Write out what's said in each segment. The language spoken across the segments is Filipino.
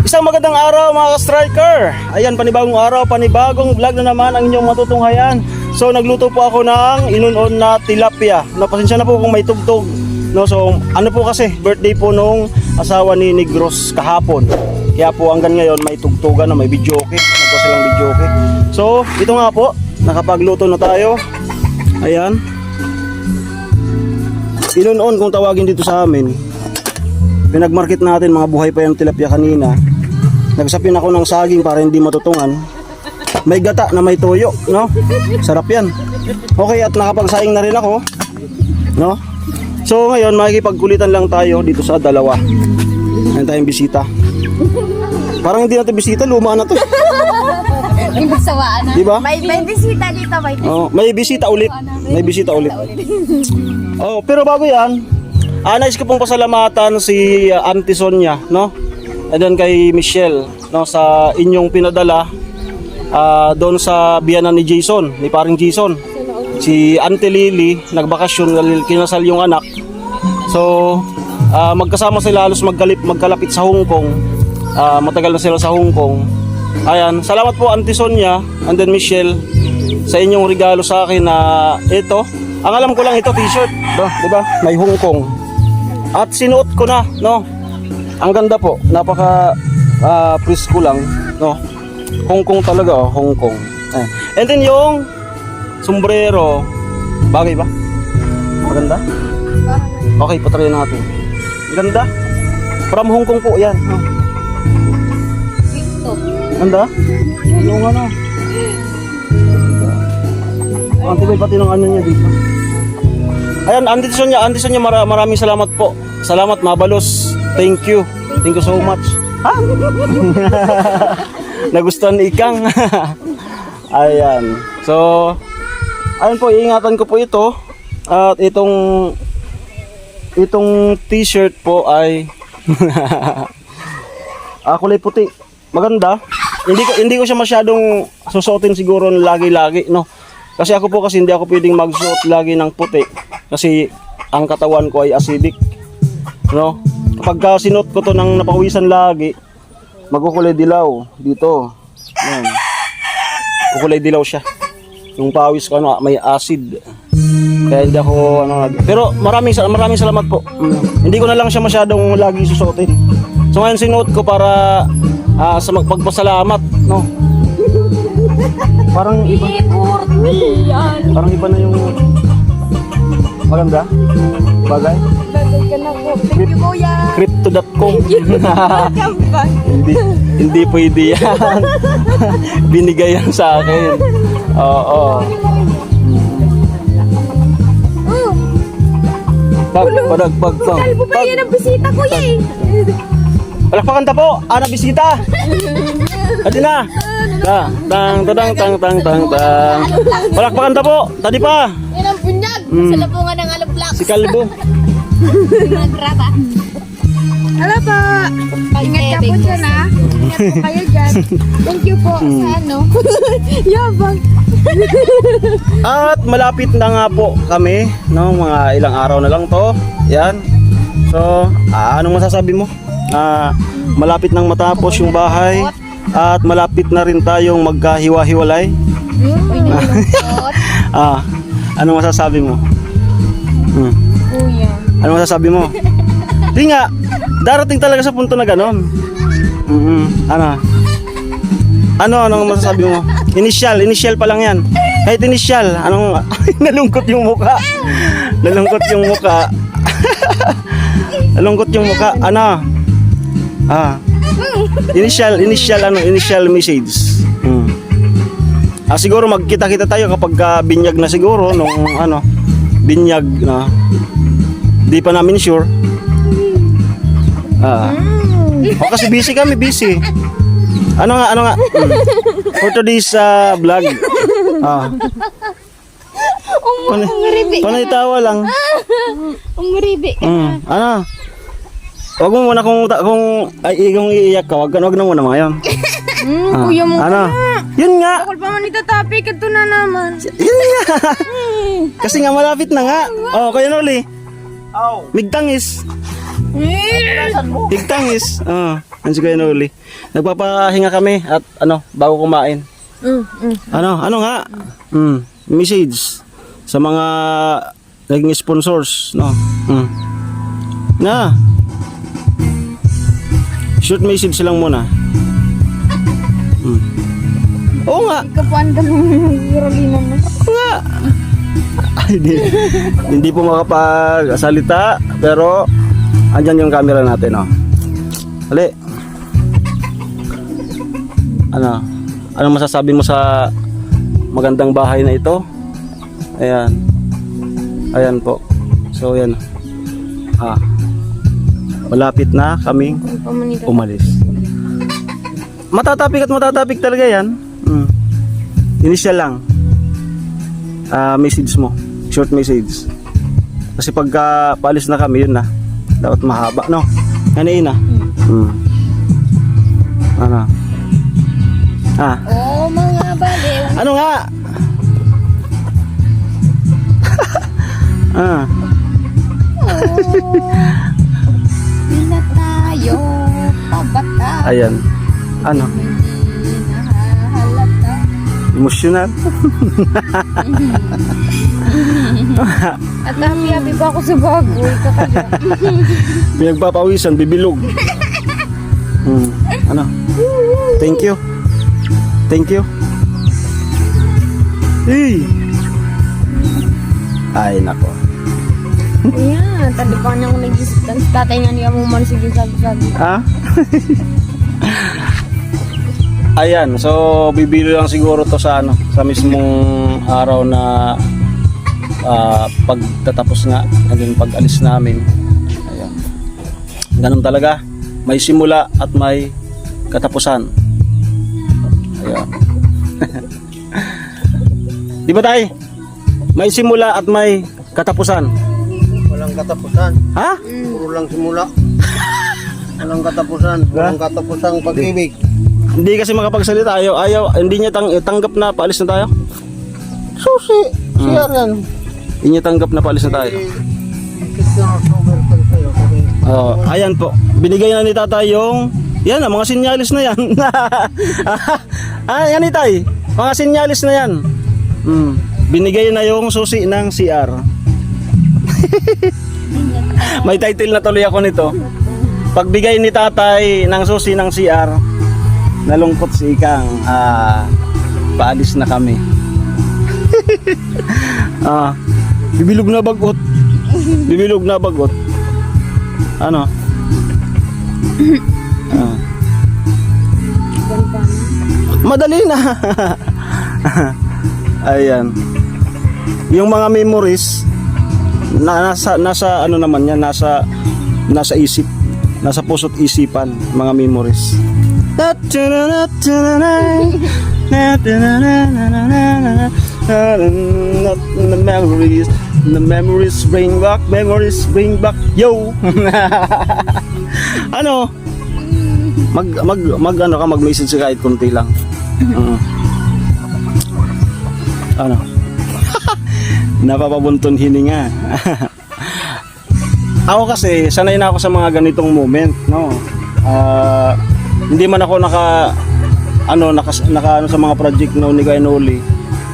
Isang magandang araw mga striker. Ayan, panibagong araw, panibagong vlog na naman ang inyong matutunghayan. So nagluto po ako ng inunon na tilapia. No, pasensya na po kung may tugtog. No, so ano po kasi birthday po nung asawa ni Negros kahapon. Kaya po hanggang ngayon may tugtugan na may video okay. Nagpo silang video okay. So, ito nga po, nakapagluto na tayo. Ayan. Inunon kung tawagin dito sa amin. Pinagmarket natin mga buhay pa yung tilapia kanina. Nagsapin ako ng saging para hindi matutungan. May gata na may toyo, no? Sarap yan. Okay, at nakapagsaing na rin ako. No? So ngayon, makikipagkulitan lang tayo dito sa dalawa. Ayan tayong bisita. Parang hindi natin bisita, luma na to. Imbig sawaan na. Di ba? May, may bisita dito, may Oh, may bisita ulit. May bisita ulit. Oh, pero bago 'yan, ah, nais ko pong pasalamatan si uh, Auntie Sonia, no? And then kay Michelle, no, sa inyong pinadala ah, doon sa biyanan ni Jason, ni paring Jason. Si Auntie Lily, nagbakasyon, kinasal yung anak. So, ah, magkasama sila halos magkalip, magkalapit sa Hong Kong. Ah, matagal na sila sa Hong Kong. Ayan, salamat po Auntie Sonia and then Michelle sa inyong regalo sa akin na ito. Ang alam ko lang ito t-shirt, 'di ba? May Hong Kong. At sinuot ko na, no. Ang ganda po, napaka ah, presko lang, no. Hong Kong talaga, oh, Hong Kong. And then yung sombrero, bagay ba? Maganda? Okay, patry natin. Ganda. From Hong Kong po 'yan. no? Ganda? Yung ano? Ang tibay pati ng ano niya dito. Ayan, niya, andito siya niya, mara- maraming salamat po. Salamat, mabalos. Thank you. Thank you so much. Ha? Nagustuhan ni Ikang. Ayan. So, ayun po, iingatan ko po ito. At itong itong t-shirt po ay ah, kulay puti. Maganda. Hindi ko hindi ko siya masyadong susuotin siguro lagi-lagi, no. Kasi ako po kasi hindi ako pwedeng magsuot lagi ng puti kasi ang katawan ko ay acidic. No? Kapag ka sinuot ko to ng napawisan lagi, magkukulay dilaw dito. Yan. Kukulay dilaw siya. Yung pawis ko ano, may acid. Kaya hindi ako ano Pero maraming sal- maraming salamat po. Mm. Hindi ko na lang siya masyadong lagi susuotin. So ngayon sinuot ko para ah, sa magpagpasalamat, no. Parang iba. Parang iba na yung maganda. Bagay. Bagay ka na po. Thank you, kuya. Crypto.com. Welcome back. hindi hindi pwede yan. Binigay yan sa akin. Oo. Oh, Pag, pag, pag. kalbo ba yan ang bisita, kuya eh? Palakpakan ta po, ana bisita. Adi na. Ta, tang, tang, tang, tang, tang, tang. Palakpakan ta po, tadi pa. Yan ang bunyag. Mm. Sa labungan ng alablak. Si Kalbo. Nagraba. Hala po. Ingat ka po dyan ha. Ingat po kayo dyan. Thank you po Mm. sa ano. Yabang. At malapit na nga po kami, no, mga ilang araw na lang to. Yan. So, ah, anong masasabi mo? Ah, malapit nang matapos yung bahay at malapit na rin tayong magkahiwa-hiwalay. Ah, anong masasabi mo? Hmm. Ano masasabi mo? Di nga, darating talaga sa punto na ganon. Mm Ano? Ano, anong masasabi mo? Initial, initial pa lang yan. Kahit initial, anong, nalungkot yung muka. Nalungkot yung muka. nalungkot yung muka. Ano? Ah. Initial, initial, ano, initial message. Hmm. Ah, siguro magkita-kita tayo kapag ah, binyag na siguro nung ano, binyag na di pa namin sure. Ah. O kasi busy kami, busy. Ano nga, ano nga? Mm. For today's uh, vlog. Ah. Panay, panay tawa lang. Umuribi. Mm. Ano? Wag mo muna kung, kung ay, kung iiyak ka, wag, ka- wag na muna mga yan. Hmm, Ah. kuya mo Ano? Yun nga. Ako pa man ito topic, ito na naman. Yun nga. Kasi nga malapit na nga. Oh, kaya Noli. Migtangis. Eh, Migtangis. Oh. Yan si Kuya Noli. Nagpapahinga kami at ano, bago kumain. Mm, mm. Ano, ano nga? Mm, message sa mga naging sponsors, no? Mm. Na. Shoot message lang muna. Mm. Oo nga. Ikapuan ka ng Carolina mo. Oo nga. Ay, di, hindi po makapagsalita, pero andyan yung camera natin, oh. Hali. Ano? Ano masasabi mo sa magandang bahay na ito? Ayan. Ayan po. So, yan. Ah. Malapit na kaming umalis. Matatapik at matatapik talaga yan. Mm. Initial lang. Ah, message mo. Short message. Kasi pagka paalis na kami, yun na. Dapat mahaba, no? Yan na. Mm. Ano? Ah, Oh, mga baliw. ano nga? ah, na tayo pabata. ayan. Ano? Emotional? At happy-happy pa ako sa. Kakaya. Pinagpapawisan, bibilog. Hmm. Ano? Thank you. Thank you. Hey! Ay, nako. Ayan, tadi pa niya ako nag-isip. Tapos tatay nga niya mo man sige sabi-sabi. Ha? Ayan, so bibili lang siguro to sa ano, sa mismong araw na ah, pagtatapos nga naging pag-alis namin. Ayan. Ganun talaga. May simula at may katapusan. Ayan. Di ba tay? May simula at may katapusan. Katapusan. Ha? Puro lang simula. Walang katapusan. Walang katapusang pag-ibig. Hindi kasi makapagsalita. Ayaw, ayaw, hindi niya tang, tanggap na paalis na tayo. Susi. Siya yan. Hindi niya tanggap na paalis na tayo. Oh, ayan po. Binigay na ni tatay yung yan na, mga sinyalis na yan. ah, yan itay. Mga sinyalis na yan. Hmm. Binigay na yung susi ng CR. May title na tuloy ako nito. Pagbigay ni tatay ng susi ng CR, nalungkot si Ikang. Ah, paalis na kami. ah, bibilog na bagot. Bibilog na bagot. Ano? Ah. Madali na. Ayan. Yung mga memories na nasa nasa ano naman yan, nasa nasa isip, nasa puso't isipan, mga memories. The memories, the memories bring back, memories bring back, yo. ano? Mag mag mag ano ka mag-message ka kahit konti lang. Oo. ano? Napapabunton hininga. ako kasi sanay na ako sa mga ganitong moment, no. Ah, hindi man ako naka ano naka, naka ano sa mga project no ni Guy Noli.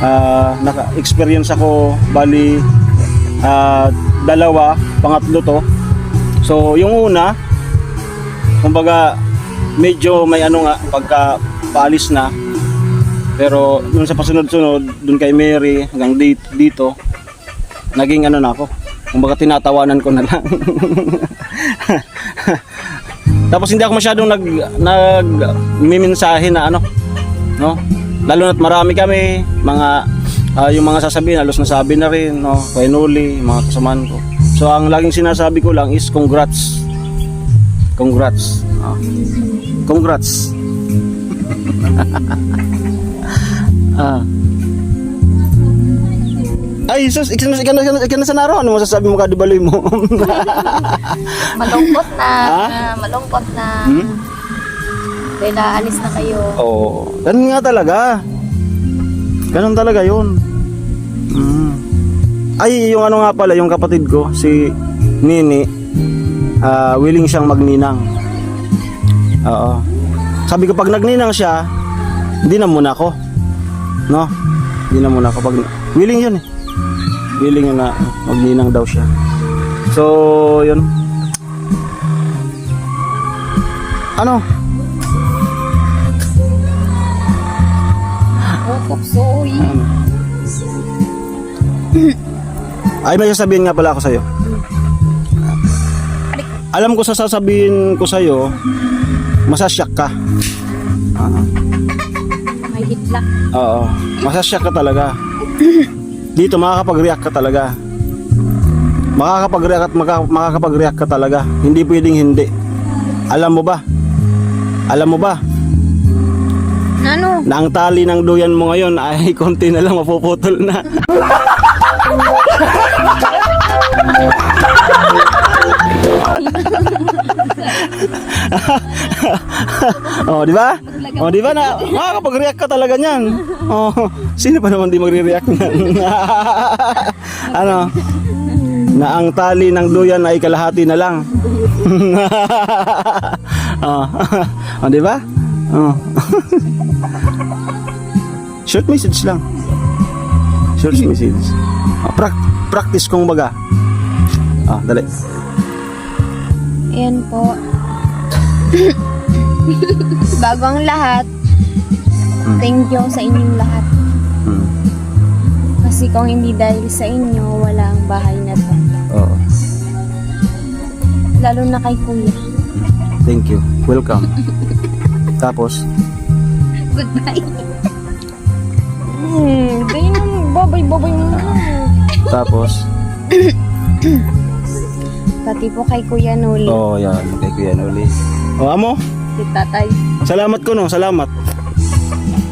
Ah, naka-experience ako bali ah, dalawa, pangatlo to. So, yung una, kumbaga medyo may ano nga pagka paalis na pero nung sa pasunod-sunod dun kay Mary hanggang dito naging ano na ako. Kumbaga tinatawanan ko na lang. Tapos hindi ako masyadong nag nag mimensahe na ano no? Lalo na't marami kami mga ah, yung mga sasabihin halos nasabi na rin no? Kay Noli mga kasamaan ko. So ang laging sinasabi ko lang is congrats. Congrats. Ah. Congrats. ah. Ay, sus, ikan ikan ikan ikan sa naro. Ano masasabi mo kadibaloy mo? Malungkot na. Ha? Malungkot na. Hmm? Kaya alis na kayo. Oo. Ganun nga talaga. Ganun talaga yun. Mm. Ay, yung ano nga pala, yung kapatid ko, si Nini, ah, willing siyang magninang. Oo. Sabi ko pag nagninang siya, hindi na muna ako. No? Hindi na muna ako pag willing 'yun eh. Willing na magninang daw siya. So, 'yun. Ano? Ano? Ay, may sasabihin nga pala ako sa'yo. Alam ko sa sasabihin ko sa'yo, masasyak ka. Ah, May hitlak. oo, masasyak ka talaga. Dito makakapag-react ka talaga. Makakapag-react at maka- makakapag-react ka talaga. Hindi pwedeng hindi. Alam mo ba? Alam mo ba Ano? na ang tali ng duyan mo ngayon ay konti na lang mapuputol na. oh, di ba? Oh, di ba na makakapag-react ka talaga niyan. Oh, sino pa naman di magre-react niyan? ano? Na ang tali ng duyan ay kalahati na lang. oh, oh di ba? Oh. Short message lang. Short message. Ah, prac- practice kong baga. Ah, dali. Ayan po. Bago ang lahat, thank you sa inyong lahat. Hmm. Kasi kung hindi dahil sa inyo, wala ang bahay na to. Oo. Lalo na kay kuya. Thank you. Welcome. Tapos, Goodbye. Hmm, ganyan ang babay-babay mo. tapos, Pati po kay Kuya Noli. oh, yan. Kay Kuya Noli. Oh, amo. Si tatay. Salamat ko no. Salamat.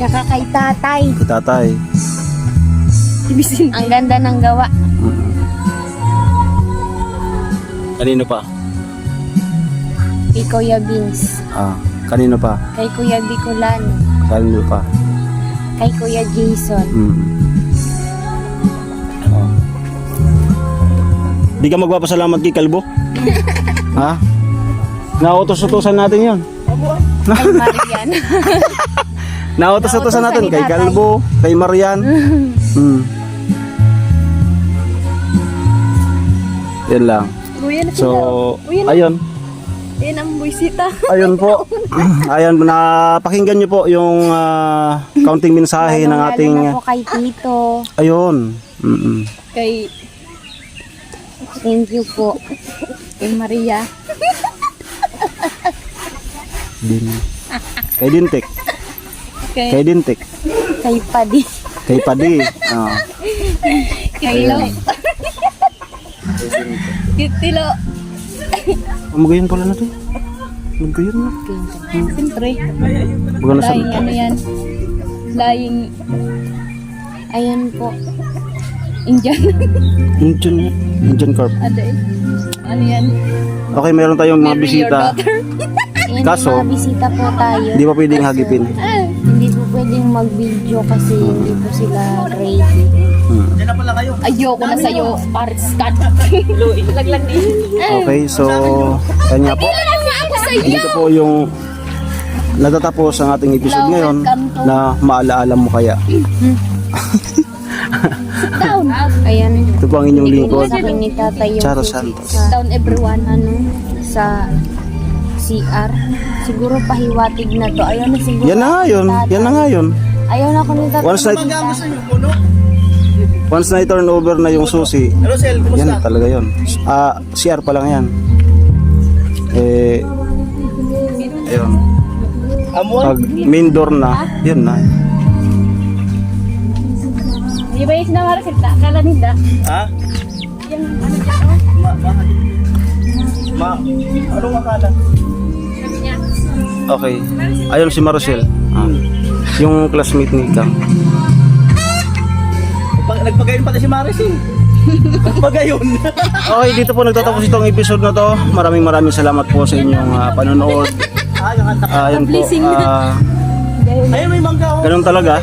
Tsaka kay tatay. Kay tatay. Ang ganda ng gawa. Kanino pa? Kay Kuya Vince. Ah, kanino pa? Kay Kuya Bicolano. Kanino pa? Kay Kuya Jason. Mm. Oh. Di ka magpapasalamat kay Kalbo? ha? Nautos-utosan natin yon. Kay Marian. Nautos-utosan natin kay. Kalbo, kay Marian. mm. Yan lang. So, ayun. Yan ang buisita. Ayun po. Ayun, napakinggan niyo po yung ah, counting mensahe ng ating... na po kay Tito. Ayun. Mm-mm. Kay... Thank you po. Kay Maria. Din. Kay Dintek. Kay, Kay Dintek. kay Padi. Kay Padi. Ah. Kay Lo. Kitilo. Umagayon pala na to. Umagayon na. Siyempre. Baga na sa... Ano yan. Lying. Ayan po. Indian. Indian yan. Indian carp. ano yan? Okay, meron tayong mga Marry bisita. Ayan, Kaso, may bisita po tayo. Hindi pa pwedeng hagipin. Hindi po pwedeng mag-video kasi hindi po sila ready. Hmm. Ayoko na sa'yo, Paris Cat. Laglag na Okay, so... Kanya po. Dito po yung natatapos ang ating episode ngayon na maalaala mo kaya. Down. Ayan. Ito po ang inyong lingkod. Sa akin ni Tatay Santos. sa- Down everyone. Ano? Sa CR. Siguro pahiwatig na to. Ayaw na siguro. Yan na nga yun. Yan na nga yun. Ayaw na ako ni Tatay. Once na, once na i-turn over na yung susi, yan talaga yun. Ah, CR pa lang yan. Eh, ayun. Pag main door na, yun na. Di ba yung sinawara kita? Kala nila. Ha? Yung ano oh. Ma, bakit? Ma, anong akala? Okay. Ayun si Marcel. Ah. Yung classmate ni Kang. Nagpag- Nagpagayon pala si Maris eh. Nagpagayon. Okay, dito po nagtatapos itong episode na to. Maraming maraming salamat po sa inyong ah, panonood. ah, yung kanta. Ah, ayun po. ah, Ayun, may mangga oh. ganun talaga.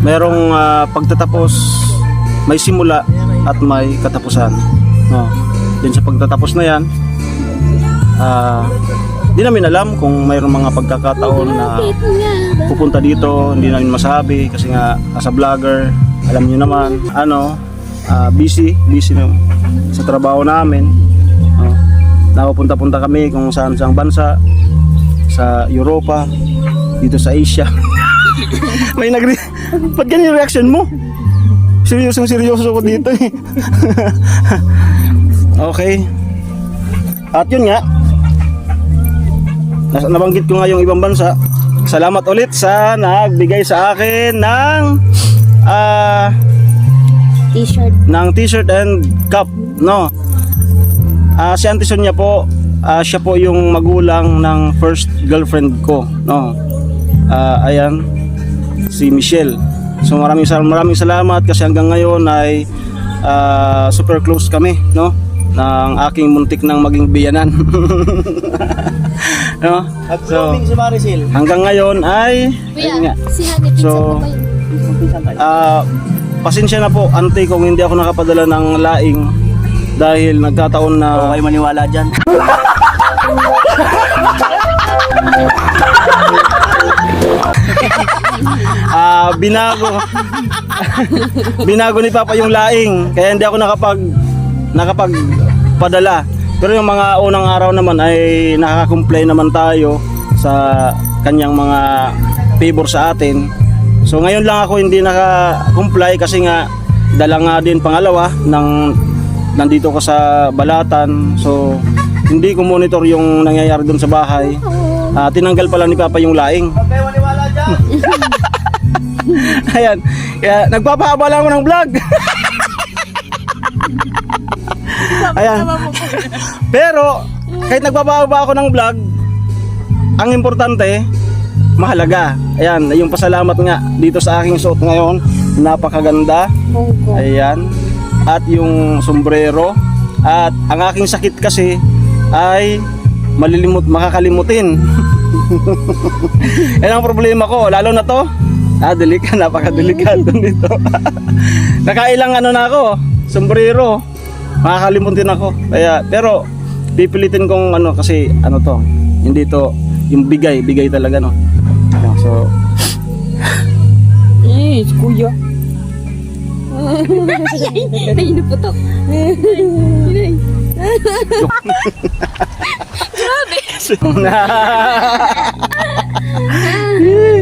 Merong ah, pagtatapos, may simula at may katapusan. No. Din sa pagtatapos na yan, ah, Di namin alam kung mayroong mga pagkakataon na pupunta dito, hindi namin masabi kasi nga as a vlogger, alam niyo naman, ano, ah, busy, busy na sa trabaho namin. Oh, napapunta-punta kami kung saan saan bansa, sa Europa, dito sa Asia. May nagre... Ba't ganyan yung reaction mo? Seryosong seryoso ko dito eh. okay. At yun nga, nabanggit ko nga yung ibang bansa. Salamat ulit sa nagbigay sa akin ng ah T-shirt. ng t-shirt and cup, no? Ah si Auntie Sonia po, ah, siya po yung magulang ng first girlfriend ko, no? Ah, ayan, si Michelle. So maraming maraming salamat kasi hanggang ngayon ay ah, super close kami, no? Ng aking muntik nang maging biyanan. no? So, si Maricel. hanggang ngayon ay ayun nga. si So, pinsan mo ba yun? Ah, pasensya na po, ante, kung hindi ako nakapadala ng laing dahil nagkataon na Okay, maniwala dyan. ah binago binago ni Papa yung laing kaya hindi ako nakapag nakapag padala. Pero yung mga unang araw naman ay nakaka-comply naman tayo sa kanyang mga favor sa atin. So ngayon lang ako hindi naka-comply kasi nga dala nga din pangalawa ng nandito ko sa Balatan. So hindi ko monitor yung nangyayari doon sa bahay. Ah, tinanggal pala ni Papa yung laing. Ayan. Kaya nagpapahaba lang ako ng vlog. Ayan. Pero kahit nagpapahaba ako ng vlog, ang importante, mahalaga. Ayan, yung pasalamat nga dito sa aking suot ngayon, napakaganda. Ayan. At yung sombrero. At ang aking sakit kasi ay malilimot, makakalimutin. Yan ang problema ko, lalo na to. Ah, delika, napakadelikado nito. Nakailang ano na ako, sombrero. Makakalimutin ako. Kaya, pero pipilitin kong ano kasi ano to, hindi to yung bigay, bigay talaga no. Ayan, So, Eh, kuya. Ay, naputok.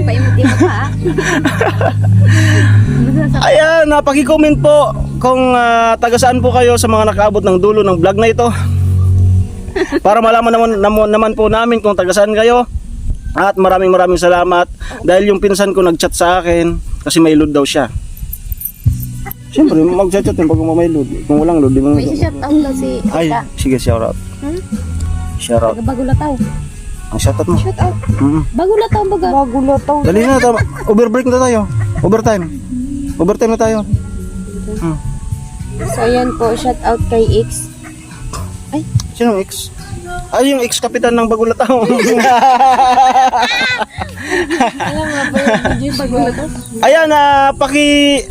Paimuti mo pa. Ayan, napaki-comment po kung ah, taga saan po kayo sa mga nakaabot ng dulo ng vlog na ito. Para malaman naman, naman, naman po namin kung taga saan kayo. At maraming maraming salamat dahil yung pinsan ko nag-chat sa akin kasi may load daw siya. Siyempre, mag-chat yun pag may load. Kung walang load, di mo... May shout out daw si Ay, sige, shout out. Hmm? Shout out. Bago lataw. Ang shout out mo. Shout out. Mm. Bago lataw baga. Bago lataw. Dali na, tama. Overbreak na tayo. Overtime. Overtime na tayo. Hmm. So ayan po, shout out kay X. Sino ang ex? Ay, yung ex-kapitan ng Bagulataw. Alam nga ba yung video bago lataw? Ayan, ah, paki...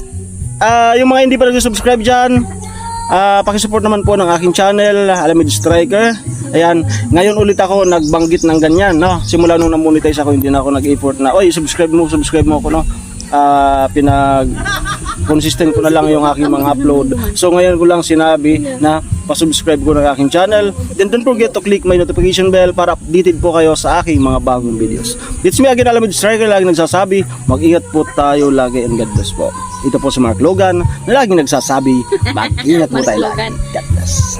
ah, yung mga hindi pa nag-subscribe dyan, ah, paki-support naman po ng aking channel, Alamid Striker. Ayan, ngayon ulit ako nagbanggit ng ganyan, no? Simula nung na-monetize ako, hindi na ako nag-effort na, oy, subscribe mo, subscribe mo ako, no? Ah, pinag consistent ko na lang yung aking mga upload. So ngayon ko lang sinabi na pa-subscribe ko ng aking channel. Then don't forget to click my notification bell para updated po kayo sa aking mga bagong videos. It's me again, Alamid Striker, lagi nagsasabi, mag-ingat po tayo lagi and God bless po. Ito po si Mark Logan na lagi nagsasabi, mag-ingat po tayo lagi. God bless.